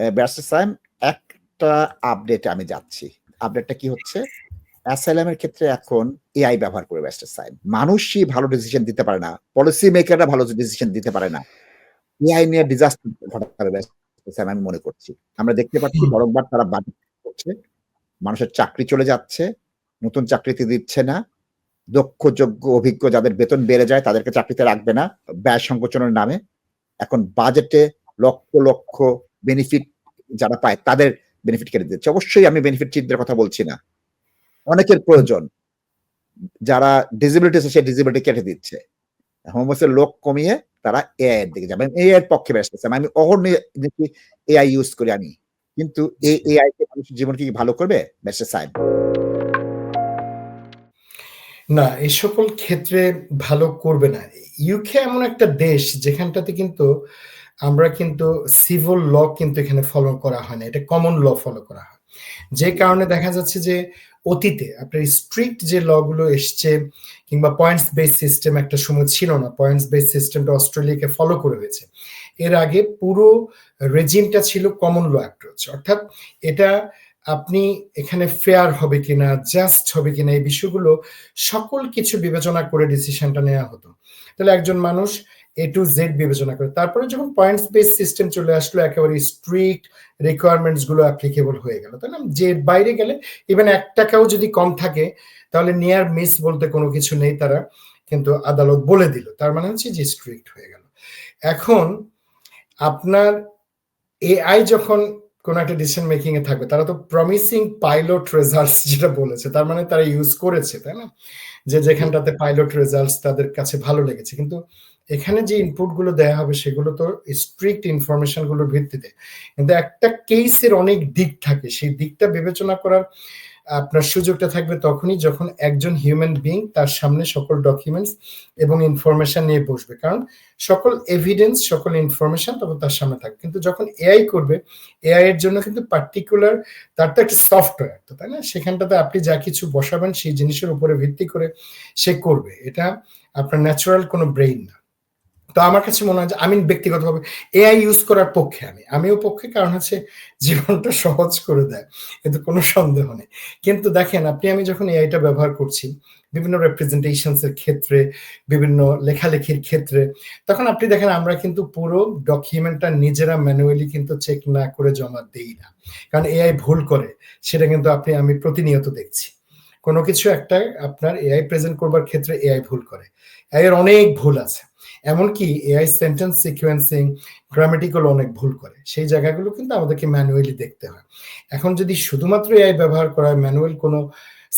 সাহেব একটা আপডেটে আমি যাচ্ছি। আপডেটটা কি হচ্ছে? অ্যাসাইলাম এর ক্ষেত্রে এখন এআই ব্যবহার করে ব্যারিস্টার সাহেব। মানুষই ভালো ডিসিশন দিতে পারে না। পলিসি মেকাররা ভালো ডিসিশন দিতে পারে না। এআই নিয়ে ডিজাস্টার ঘটাবে ব্যারিস্টার সাহেব আমি মনে করছি। আমরা দেখতে পাচ্ছি বরংবার তারা বাজেট করছে। মানুষের চাকরি চলে যাচ্ছে। নতুন চাকরিতে দিচ্ছে না। দক্ষ, যোগ্য, অভিজ্ঞ যাদের বেতন বেড়ে যায় তাদেরকে চাকরিতে রাখবে না। ব্যয় সংকোচনের নামে। এখন বাজেটে লক্ষ, লক্ষ বেনিফিট যারা পায় তাদের বেনিফিট কেটে দিচ্ছে। অবশ্যই আমি বেনিফিট চিটদের কথা বলছি না। অনেকের প্রয়োজন। যারা ডিসেবিলিটি আছে সেই ডিসেবিলিটি কেটে দিচ্ছে। হোমসের লোক কমিয়ে তারা এআই এর দিকে যাবে। এআই এর পক্ষে ব্যস্ত আছে। আমি অহর্নিশে দেখি এআই ইউজ করি আমি। কিন্তু এই এআই মানুষের জীবন কি ভালো করবে? ব্যস্ত সাহেব? না, এই সকল ক্ষেত্রে ভালো করবে না। ইউকে এমন একটা দেশ যেখানটাতে কিন্তু আমরা কিন্তু সিভিল ল কিন্তু এখানে ফলো করা হয় না। এটা কমন ল ফলো করা হয়। যে কারণে দেখা যাচ্ছে যে অতীতে আপনার স্ট্রিক্ট যে লগুলো গুলো এসছে কিংবা পয়েন্টস বেস সিস্টেম একটা সময় ছিল না। পয়েন্টস বেস সিস্টেমটা অস্ট্রেলিয়াকে ফলো করে হয়েছে। এর আগে পুরো রেজিমটা ছিল কমন ল অ্যাপ্রোচ। অর্থাৎ এটা আপনি এখানে ফেয়ার হবে কিনা, জাস্ট হবে কিনা এই বিষয়গুলো সকল কিছু বিবেচনা করে ডিসিশনটা নেওয়া হতো। তাহলে একজন মানুষ এ টু জেড বিবেচনা করে। তারপরে যখন পয়েন্টস বেস সিস্টেম চলে আসলো একেবারে স্ট্রিক্ট রিকোয়ারমেন্টসগুলো অ্যাপ্লিকেবল হয়ে গেল। তাই না? যে বাইরে গেলে ইভেন ৳১ ও যদি কম থাকে তাহলে নিয়ার মিস বলতে কোনো কিছু নেই তারা কিন্তু আদালত বলে দিল। তার মানে হচ্ছে যে স্ট্রিক্ট হয়ে গেল। এখন আপনার এআই যখন কোন একটা ডিসিশন মেকিং এ থাকবে তারা তো প্রমিসিং পাইলট রেজাল্টস যেটা বলেছে তার মানে তারা ইউজ করেছে, তাই না? যে যেখানটাতে পাইলট রেজাল্টস তাদের কাছে ভালো লেগেছে। কিন্তু এখানে যে ইনপুটগুলো দেয়া হবে সেগুলো তো স্ট্রিক্ট ইনফরমেশনগুলোর ভিত্তিতে। কিন্তু একটা কেসের অনেক দিক থাকে। সেই দিকটা বিবেচনা করার আপনার সুযোগটা থাকবে তখনই যখন একজন হিউম্যান বিইং তার সামনে সকল ডকুমেন্টস এবং ইনফরমেশন নিয়ে বসবে। কারণ সকল এভিডেন্স, সকল ইনফরমেশন তখন তার সামনে থাকবে। কিন্তু যখন এআই করবে, এআই এর জন্য কিন্তু পার্টিকুলার তার তো একটা সফটওয়্যার, তো তাই না? সেখানটাতে আপনি যা কিছু বসাবেন সেই জিনিসের উপরে ভিত্তি করে সে করবে। এটা আপনার ন্যাচারাল কোনো ব্রেইন না। তো আমার কাছে মনে হয় যে আমি ব্যক্তিগতভাবে এআই ইউজ করার পক্ষে আমি। আমিও পক্ষে কারণ হচ্ছে জীবনটা সহজ করে দেয়। এতে কোনো সন্দেহ নেই। কিন্তু দেখেন আপনি আমি যখন এআইটা ব্যবহার করছি বিভিন্ন রিপ্রেজেন্টেশনস এর ক্ষেত্রে, বিভিন্ন লেখালেখির ক্ষেত্রে তখন আপনি দেখেন আমরা কিন্তু পুরো ডকুমেন্টটা নিজেরা ম্যানুয়ালি কিন্তু চেক না করে জমা দেই না। কারণ এআই ভুল করে। সেটা কিন্তু আপনি আমি প্রতিনিয়ত দেখছি। কোনো কিছু একটা আপনার এআই প্রেজেন্ট করবার ক্ষেত্রে এআই ভুল করে। এআই এর অনেক ভুল আছে। এমনকি এআই সেন্টেন্স সিকোয়েন্সিং, গ্রামেটিক্যাল অনেক ভুল করে। সেই জায়গাগুলো কিন্তু আমাদেরকে ম্যানুয়ালি দেখতে হয়। এখন যদি শুধুমাত্র এআই ব্যবহার করা ম্যানুয়াল কোনো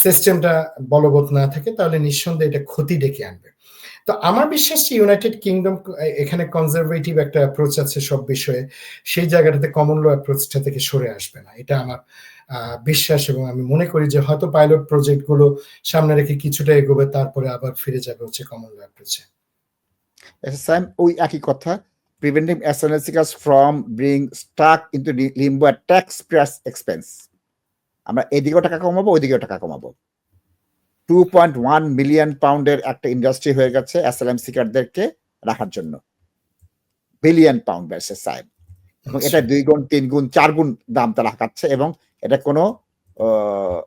সিস্টেমটা বলবৎ না থাকে তাহলে নিঃসন্দেহে এটা ক্ষতি ডেকে আনবে। তো আমার বিশ্বাস যে ইউনাইটেড কিংডম এখানে কনজারভেটিভ একটা অ্যাপ্রোচ আছে সব বিষয়ে। সেই জায়গাটাতে কমন ল অ্যাপ্রোচটা থেকে সরে আসবে না। এটা আমার বিশ্বাস এবং আমি মনে করি যে হয়তো পাইলট প্রজেক্টগুলো সামনে রেখে কিছুটা এগোবে তারপরে আবার ফিরে যাবে হচ্ছে কমন ল অ্যাপ্রোচে। সাহেব ওই একই কথা। Preventing asylum seekers from being stuck into limbo at expense আমরা এদিকেও টাকা কমাবো, ওইদিকেও টাকা কমাবো। 2.1 মিলিয়ন পাউন্ডের একটা ইন্ডাস্ট্রি হয়ে গেছে অ্যাসাইলাম সিকারদেরকে রাখার জন্য। বিলিয়ন পাউন্ড ব্যারিস্টার সাহেব। এবং এটা আচ্ছা। ২ গুণ, ৩ গুণ, ৪ গুণ দাম তারা হাঁকাচ্ছে এবং এটা কোনো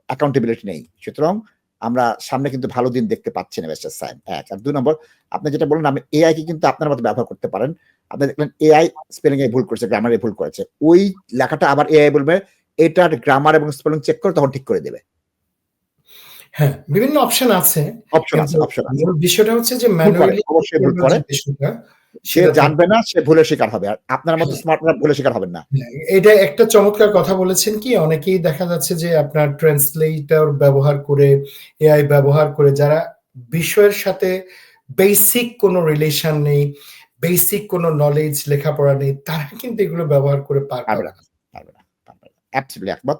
অ্যাকাউন্টেবিলিটি নেই। সুতরাং আমরা সামনে কিন্তু ভালো দিন দেখতে পাচ্ছি না মিস্টার সাহেব এক আর দুই নম্বর আপনি যেটা বললেন আমি এআই কে কিন্তু আপনার মতো ব্যবহার করতে পারেন। আপনি দেখলেন এআই স্পেলিং এ ভুল করেছে, গ্রামারে ভুল করেছে। ওই লেখাটা আবার এআই বলবে এটার গ্রামার এবং স্পেলিং চেক করে তখন ঠিক করে দেবে। হ্যাঁ, বিভিন্ন অপশন আছে। অপশন আছে, অপশন আছে। বিষয়টা হচ্ছে যে ম্যানুয়ালি অবশ্যই ভুল করে। সে জানবে না, সে ভুলের শিকার হবে। আর আপনার মতো হ্যাঁ। স্মার্টরা ভুলের শিকার হবেন না। হ্যাঁ, এটা একটা চমৎকার কথা বলেছেন কি অনেকেই দেখা যাচ্ছে যে আপনার ট্রান্সলেটর ব্যবহার করে, এআই ব্যবহার করে যারা বিষয়ের সাথে বেসিক কোনো রিলেশন নেই, বেসিক কোনো নলেজ লেখাপড়া নেই তারা কিন্তু এগুলো ব্যবহার করে পার পারবে না, পারবে না, পারবে না। অ্যাবসলিউটলি একমত।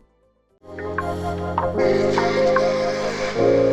thank you